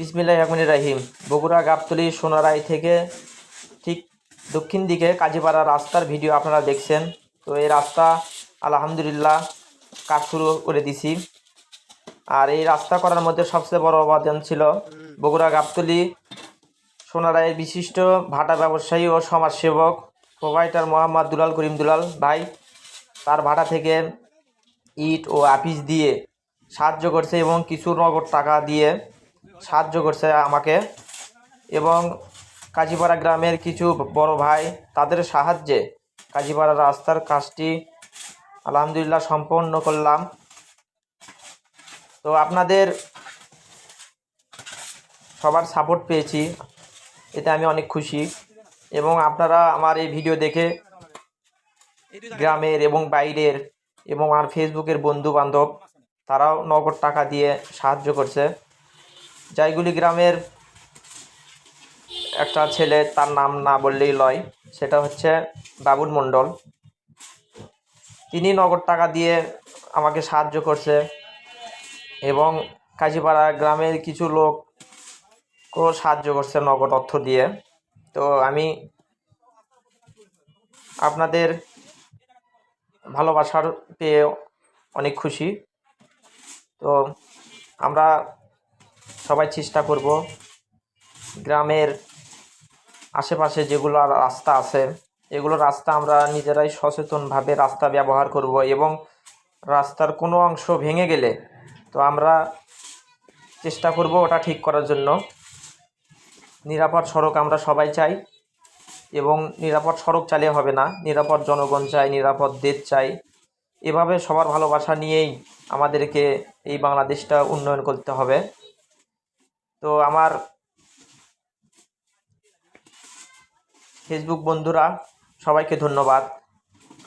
বিসমিল্লাহ রহমান রাহিম। বগুড়া গাবতলি সোনারাই থেকে ঠিক দক্ষিণ দিকে কাজীপাড়া রাস্তার ভিডিও আপনারা দেখছেন। তো এই রাস্তা আলহামদুলিল্লাহ কাজ শুরু করে দিছি। আর এই রাস্তা করার মধ্যে সবচেয়ে বড় অবদান ছিল বগুড়া গাবতলি সোনারায়ের বিশিষ্ট ভাটা ব্যবসায়ী ও সমাজসেবক প্রোভাইডার মোহাম্মদ দুলাল করিম দুলাল ভাই। তার ভাটা থেকে ইট ও আপিস দিয়ে সাহায্য করছে এবং কিছু নগদ টাকা দিয়ে সাহায্য করছে আমাকে। এবং কাজীপাড়া গ্রামের কিছু বড় ভাই, তাদের সাহায্যে কাজীপাড়া রাস্তার কাজটি আলহামদুলিল্লাহ সম্পন্ন করলাম। তো আপনাদের সবার সাপোর্ট পেয়েছি, এতে আমি অনেক খুশি। এবং আপনারা আমার এই ভিডিও দেখে গ্রামের এবং বাইরের এবং আমার ফেসবুকের বন্ধু বান্ধব তারাও নগদ টাকা দিয়ে সাহায্য করছে। জয়গুলি গ্রামের একটা ছেলে, তার নাম না বললেই লয়। সেটা হচ্ছে বাবুল মণ্ডল। তিনি নগদ টাকা দিয়ে আমাকে সাহায্য করছে এবং কাজীপাড়া গ্রামের কিছু লোকও সাহায্য করছে নগদ অর্থ দিয়ে। তো আমি আপনাদের ভালোবাসার পেয়ে অনেক খুশি। তো আমরা সবাই চেষ্টা করব গ্রামের আশেপাশে যেগুলো রাস্তা আছে, এগুলো রাস্তা আমরা নিজেরাই সচেতনভাবে রাস্তা ব্যবহার করব এবং রাস্তার কোনো অংশ ভেঙে গেলে তো আমরা চেষ্টা করব ওটা ঠিক করার জন্য। নিরাপদ সড়ক আমরা সবাই চাই এবং নিরাপদ সড়ক চালিয়ে হবে না, নিরাপদ জনগণ চাই, নিরাপদ দেশ চাই। এভাবে সবার ভালোবাসা নিয়েই আমাদেরকে এই বাংলাদেশটা উন্নয়ন করতে হবে। তো আমার ফেসবুক বন্ধুরা, সবাইকে ধন্যবাদ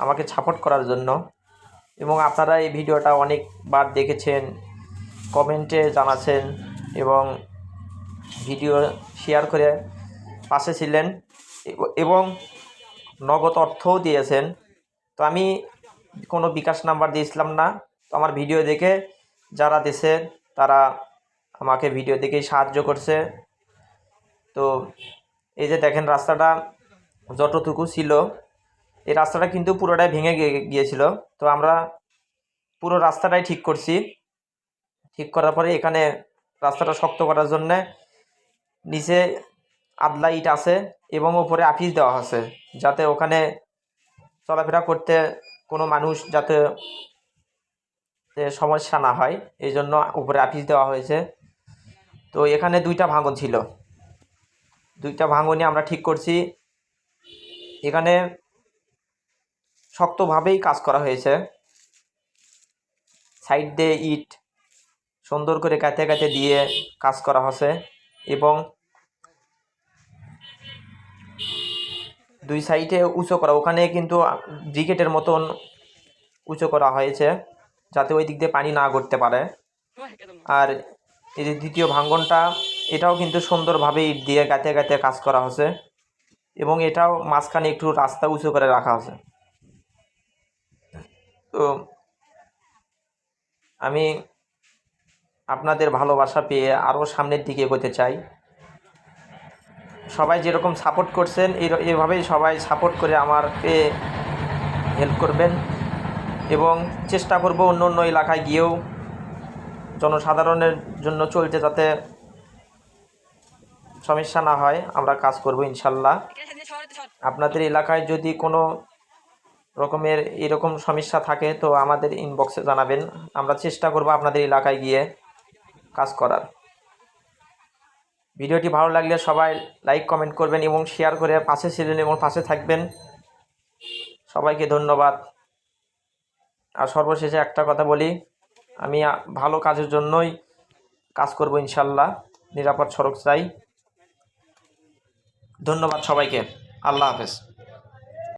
আমাকে সাপোর্ট করার জন্য। এবং আপনারা এই ভিডিওটা অনেকবার দেখেছেন কমেন্টে জানাছেন এবং ভিডিও শেয়ার করে পাশে ছিলেন এবং নগদ অর্থও দিয়েছেন। তো আমি কোনো বিকাশ নাম্বার দিয়েছিলাম না। তো আমার ভিডিও দেখে যারা দেশের তারা আমাকে ভিডিও দেখেই সাহায্য করছে। তো এই যে দেখেন রাস্তাটা যতটুকু ছিল, এই রাস্তাটা কিন্তু পুরোটাই ভেঙে গিয়ে- গিয়েছিল। তো আমরা পুরো রাস্তাটাই ঠিক করছি। ঠিক করার পরে এখানে রাস্তাটা শক্ত করার জন্যে নিচে আদলা ইট আছে এবং ওপরে আফিস দেওয়া আছে, যাতে ওখানে চলাফেরা করতে কোনো মানুষ যাতে সমস্যা না হয়, এই জন্য উপরে আফিস দেওয়া হয়েছে। তো এখানে দুইটা ভাঙন ছিল। দুইটা ভাঙনই আমরা ঠিক করছি। এখানে শক্তভাবেই কাজ করা হয়েছে। সাইড দিয়ে ইট সুন্দর করে কাতে কাতে দিয়ে কাজ করা হয়েছে এবং দুই সাইডে উঁচু করা, ওখানে কিন্তু ব্রিকেটের মতন উঁচু করা হয়েছে যাতে ওই দিক দিয়ে পানি না গড়তে পারে। আর এই যে দ্বিতীয় ভাঙ্গনটা, এটাও কিন্তু সুন্দরভাবে ইট দিয়ে গাতে গাতে কাজ করা হয়েছে এবং এটাও মাঝখানে একটু রাস্তা উঁচু করে রাখা আছে তো আমি আপনাদের ভালোবাসা পেয়ে আরও সামনের দিকে এগোতে চাই। সবাই যেরকম সাপোর্ট করছেন এভাবেই সবাই সাপোর্ট করে আমাকে হেল্প করবেন এবং চেষ্টা করব অন্য অন্য এলাকায় গিয়েও জনসাধারণের জন্য চলতে যাতে সমস্যা না হয়, আমরা কাজ করব ইনশাল্লাহ আপনাদের এলাকায় যদি কোনো রকমের এরকম সমস্যা থাকে, তো আমাদের ইনবক্সে জানাবেন। আমরা চেষ্টা করব আপনাদের এলাকায় গিয়ে কাজ করার। ভিডিওটি ভালো লাগলে সবাই লাইক কমেন্ট করবেন এবং শেয়ার করে পাশে ছিলেন এবং পাশে থাকবেন। সবাইকে ধন্যবাদ। আর সর্বশেষে একটা কথা বলি আমি ভালো কাজের জন্যই কাজ করব ইনশাল্লাহ। নিরাপদ সড়ক চাই। ধন্যবাদ সবাইকে। আল্লাহ হাফেজ।